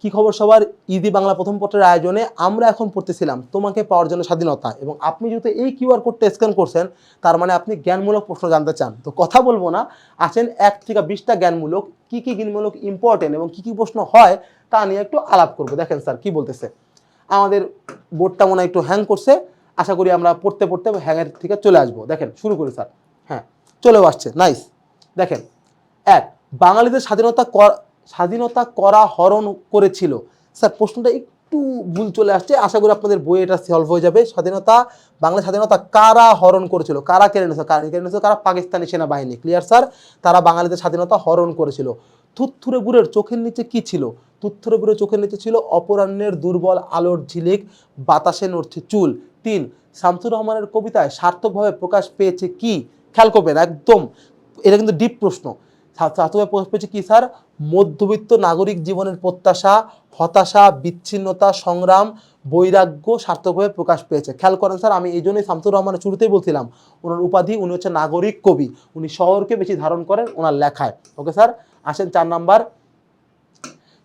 কি খবর সবার? ইদি বাংলা প্রথম পত্রের আয়োজনে আমরা এখন পড়তেছিলাম তোমাকে পাওয়ার জন্য স্বাধীনতা এবং আপনি যেহেতু এই কিউআর কোডটা স্ক্যান করছেন, তার মানে আপনি জ্ঞানমূলক প্রশ্ন জানতে চান। তো কথা বলব না আছেন এক থেকে বিশটা জ্ঞানমূলক, কি কি জ্ঞানমূলক ইম্পর্টেন্ট এবং কি কি প্রশ্ন হয় তা নিয়ে একটু আলাপ করব। দেখেন স্যার, কি বলতেছে? আমাদের বোর্ডটা মনে একটু হ্যাং করছে, আশা করি আমরা পড়তে পড়তে হ্যাংয়ের থেকে চলে আসব। দেখেন, শুরু করি স্যার। হ্যাঁ চলেও আসছে। নাইস দেখেন, এক, বাঙালিদের স্বাধীনতা স্বাধীনতা করা হরণ করেছিল। স্যার, প্রশ্নটা একটু ভুল চলে আসছে। আশা করি আপনাদের বইয়ে এটা সলভ হয়ে যাবে। স্বাধীনতা, বাংলা স্বাধীনতা কারা হরণ করেছিল? কারা কেড়ে নিয়েছিল? কারা কেড়ে নিয়েছিল? কারা পাকিস্তানি সেনাবাহিনী? ক্লিয়ার স্যার তারা বাঙালিদের স্বাধীনতা হরণ করেছিল। বুড়ের চোখের নিচে কি ছিল? বুড়ের চোখের নিচে ছিল অপরাহ্নের দুর্বল আলোর ঝিলিক, বাতাসে নড়ছে চুল। তিন, শামসুর রহমানের কবিতায় সার্থকভাবে প্রকাশ পেয়েছে কি? খেয়াল করবেন, একদম। এটা কিন্তু ডিপ প্রশ্ন। প্রকাশ পেয়েছে কি, স্যার? মধ্যবিত্ত নাগরিক জীবনের প্রত্যাশা, হতাশা, বিচ্ছিন্নতা, সংগ্রাম, বৈরাগ্য সার্থকভাবে প্রকাশ পেয়েছে। খেয়াল করেন, স্যার, আমি এই জন্যই শামসুর রহমানের শুরুতেই বলছিলাম, ওনার উপাধি, উনি হচ্ছে নাগরিক কবি। উনি শহরকে বেশি ধারণ করেন ওনার লেখায়। Okay, sir? আসেন চার নাম্বার।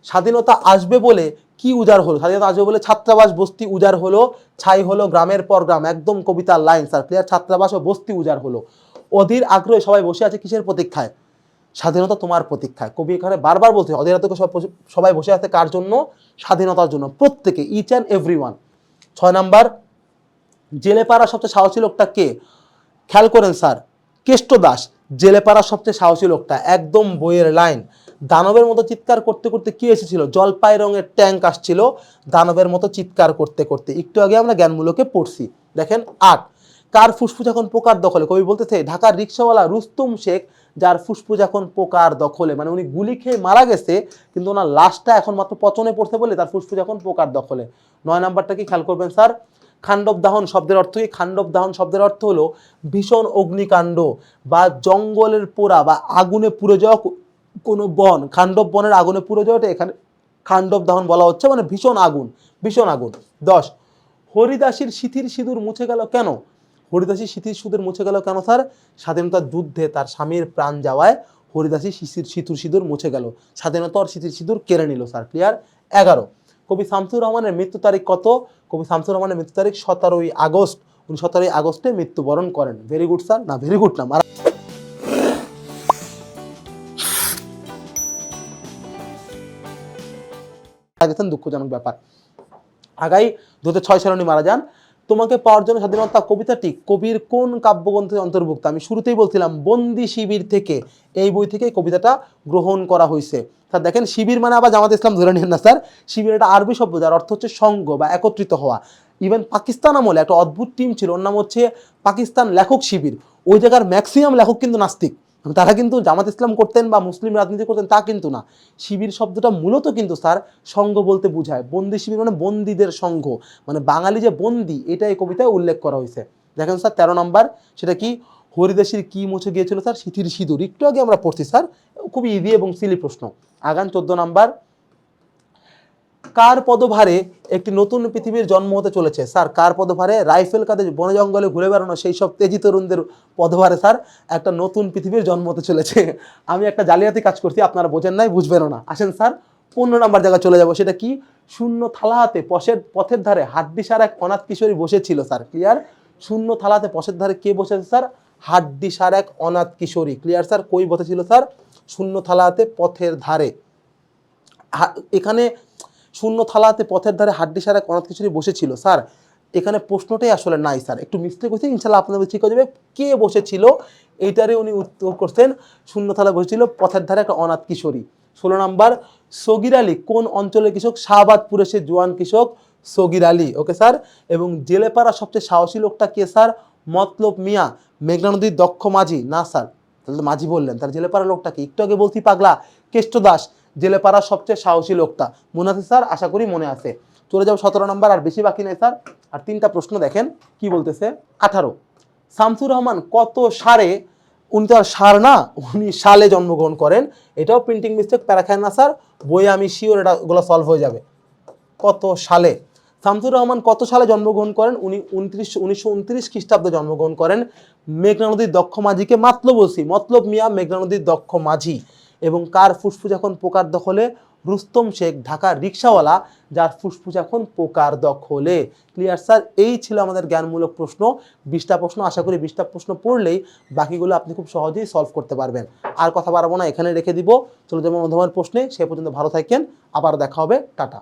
স্বাধীনতা আসবে বলে কি উজাড় হলো? স্বাধীনতা আসবে বলে ছাত্রাবাস বস্তি উজাড় হলো, ছাই হলো গ্রামের পর গ্রাম। একদম কবিতার লাইন, স্যার। ক্লিয়ার? ছাত্রাবাস ও বস্তি উজাড় হলো। অধীর আগ্রহে সবাই বসে আছে কিসের প্রতীক্ষায়? স্বাধীনতা তোমার প্রতীক্ষায়। কবি এখানে বারবার বলছে অধীর আগ্রহে সব সবাই বসে আছে কার জন্য? স্বাধীনতার জন্য। প্রত্যেকে ইচ অ্যান্ড এভরি ওয়ান ছয় নাম্বার জেলে পাড়া সবচেয়ে সাহসী লোকটা কে? খেয়াল করেন স্যার, কেষ্ট দাস। জেলে পাড়া সবচেয়ে সাহসী লোকটা, একদম বইয়ের লাইন। দানবের মতো চিৎকার করতে করতে কি এসেছিল? জলপাই রঙের ট্যাঙ্ক আসছিল, দানবের মতো চিৎকার করতে করতে। একটু আগে আমরা জ্ঞানমূলকে পড়ছি। দেখেন আট। কার ফুসফুস এখন পোকার দখলে? কবি বলতেছে, ঢাকার রিক্সাওয়ালা রুস্তুম শেখ, যার ফুসফুস এখন পোকার দখলে। মানে উনি গুলি খেয়ে মারা গেছে, কিন্তু ওনার লাশটা এখন মাত্র পচনে পড়ছে বলে তার ফুসফুস এখন পোকার দখলে। নয় নাম্বারটা কি? খেয়াল করবেন, স্যার। খান্ডব দাহন শব্দের অর্থ কি? খান্ডব দাহন শব্দের অর্থ হলো ভীষণ অগ্নিকাণ্ড বা জঙ্গলের পোড়া বা আগুনে পুড়ে যাওয়া কোনো বন। খান্ডব বনের আগুনে পুড়ে যাওয়াটা এখানে খান্ডব দাহন বলা হচ্ছে মানে ভীষণ আগুন ভীষণ আগুন। দশ, হরিদাসীর সিথির সিঁদুর মুছে গেল কেন? হরিদাসী সিথির সিঁদুর মুছে গেল কেন, স্যার? স্বাধীনতার যুদ্ধে তার স্বামীর প্রাণ যাওয়ায় হরিদাসী শিশির সিঁথুর সিঁদুর মুছে গেল। স্বাধীনতার সিথির সিঁদুর কেড়ে নিল, স্যার ক্লিয়ার এগারো, কবি শামসুর রহমানের মৃত্যু তারিখ কত? কবি শামসুর রহমানের মৃত্যু তারিখ সতেরোই আগস্ট। উনি সতেরোই আগস্টে মৃত্যুবরণ করেন। ভেরি গুড স্যার না ভেরি গুড না, মারা দুঃখজনক ব্যাপার। আগাই দু হাজার ছয় সালে উনি মারা যান। তোমাকে পাওয়ার জন্য স্বাধীনতা কবিতাটি কবির কোন কাব্যগ্রন্থের অন্তর্ভুক্ত? আমি শুরুতেই বলছিলাম, বন্দি শিবির থেকে এই বই থেকে কবিতাটা গ্রহণ করা হয়েছে। স্যার, দেখেন, শিবির মানে আবার জামাত ইসলাম ধরে নিন না, স্যার। শিবির একটা আরবি শব্দ, যার অর্থ হচ্ছে সঙ্গ বা একত্রিত হওয়া। ইভেন পাকিস্তান আমলে একটা অদ্ভুত টিম ছিল, ওর নাম হচ্ছে পাকিস্তান লেখক শিবির। ওই জায়গার ম্যাক্সিমাম লেখক কিন্তু নাস্তিক। তারা কিন্তু জামাত ইসলাম করতেন বা মুসলিম রাজনীতি করতেন, তা কিন্তু না। শিবির শব্দটা মূলত কিন্তু, স্যার সংঘ বলতে বোঝায়। বন্দি শিবির মানে বন্দীদের সংঘ মানে বাঙালি যে বন্দি, এটা এই কবিতায় উল্লেখ করা হয়েছে। দেখেন, স্যার, তেরো নম্বর, সেটা কি? হরিদাসীর কি মুছে গিয়েছিল, স্যার? সিথির সিঁদুর। একটু আগে আমরা পড়ছি, স্যার, খুবই ইজি এবং সিলি প্রশ্ন। আগান, চোদ্দ নাম্বার কার পদভারে একটি নতুন পৃথিবীর জন্ম হতে চলেছে? স্যার, কার পদভারে? রাইফেল কাঁধে বনে জঙ্গলে ঘুরে বেড়ানো সেই সব তেজি তরুণদের পদভারে, স্যার, একটা নতুন পৃথিবীর জন্ম হতে চলেছে। আমি একটা জালিয়াতি কাজ করছি, আপনারা বোঝেন নাই বুঝবেনও না। আসেন, স্যার, পনেরো নাম্বার জায়গায় চলে যাব। সেটা কি? শূন্য থালা হাতে পশের পথের ধারে হাড্ডিসার এক অনাথ কিশোরী বসেছিল, স্যার। ক্লিয়ার? শূন্য থালাতে পশের ধারে কে বসেছে, স্যার? হাড্ডি সার এক অনাথ কিশোরী। Clear, sir? কই বসেছিল, স্যার? শূন্য থালাতে পথের ধারে। এখানে শূন্য থালাতে পথের ধারে হাড্ডি সারা অনাথ কিশোরী বসেছিল। স্যার, এখানে প্রশ্নটাই আসলে নাই, স্যার। একটু মিস্টেক হয়েছে ইনশাল্লাহ আপনাদের ঠিক হয়ে যাবে। কে বসেছিল? এইটারে উনি উত্তর করছেন। শূন্য থালা বসেছিল, পথের ধারে একটা অনাথ কিশোরী। ষোলো নাম্বার, সগির আলী, কোন অঞ্চলের কৃষক? শাহবাদপুরে সে জোয়ান কৃষক, সগির আলী। ওকে, স্যার? এবং জেলেপাড়া সবচেয়ে সাহসী লোকটা কে, স্যার? মতলব মিয়া, মেঘনা নদীর দক্ষ মাঝি। না, স্যার, তাহলে মাঝি বললেন। তার জেলেপাড়া লোকটা কি? একটু আগে বলছি পাগলা, কেষ্ট দাস। জেলেপাড়ার সবচেয়ে সাহসী লোকটা। মনে আছে স্যার? আশা করি মনে আছে। চলে যাও সতেরো নম্বর, আর বেশি বাকি নেই, স্যার। আর তিনটা প্রশ্ন দেখেন, কি বলতেছে? আঠারো। শামসুর রহমান কত সারে উনি তো আর সার না, উনি সালে জন্মগ্রহণ করেন। এটাও প্রিন্টিং মিস্টেক প্যারাখান না, স্যার। বইয়ে আমি শিওর এটা ওগুলো সলভ হয়ে যাবে। কত সালে? শামসুর রহমান কত সালে জন্মগ্রহণ করেন? উনি উনত্রিশ, উনিশশো উনত্রিশ খ্রিস্টাব্দে জন্মগ্রহণ করেন। মেঘনা নদীর দক্ষ মাঝিকে মাতলব বলছি মতলব মিয়া মেঘনা নদীর দক্ষ মাঝি। এবং কার ফুসফুস এখন পোকার দখলে? রুস্তম শেখ ঢাকার রিক্সাওয়ালা, যার ফুসফুস এখন পোকার দখলে। ক্লিয়ার স্যার এই ছিল আমাদের জ্ঞানমূলক প্রশ্ন। বিশটা প্রশ্ন, আশা করি বিশটা প্রশ্ন পড়লেই বাকিগুলো আপনি খুব সহজেই সলভ করতে পারবেন। আর কথা বাড়াবো না এখানে রেখে দিব। চলো যেমন প্রশ্নে। সে পর্যন্ত ভালো থাকেন। আবার দেখা হবে। টাটা।